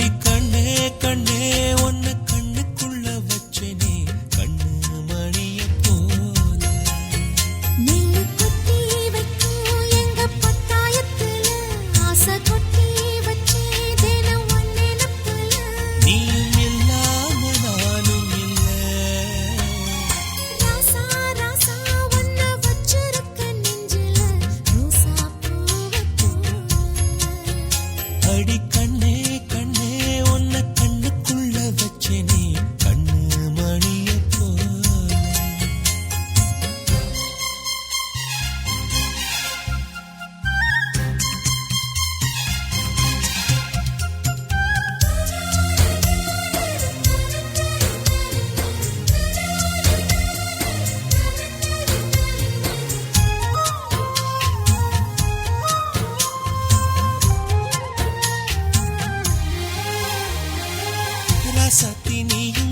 அடி கண்ணே கண்ணே ஒன்னு கண்ணுக்குள்ள வச்சனே. கண்ணு மணிய போல. நீங்க கொட்டி வைக்கும் எங்க பத்தாயத்துல. ஆசை கொட்டி வச்சே தினம் ஒன்னே நப்பல casa, ti.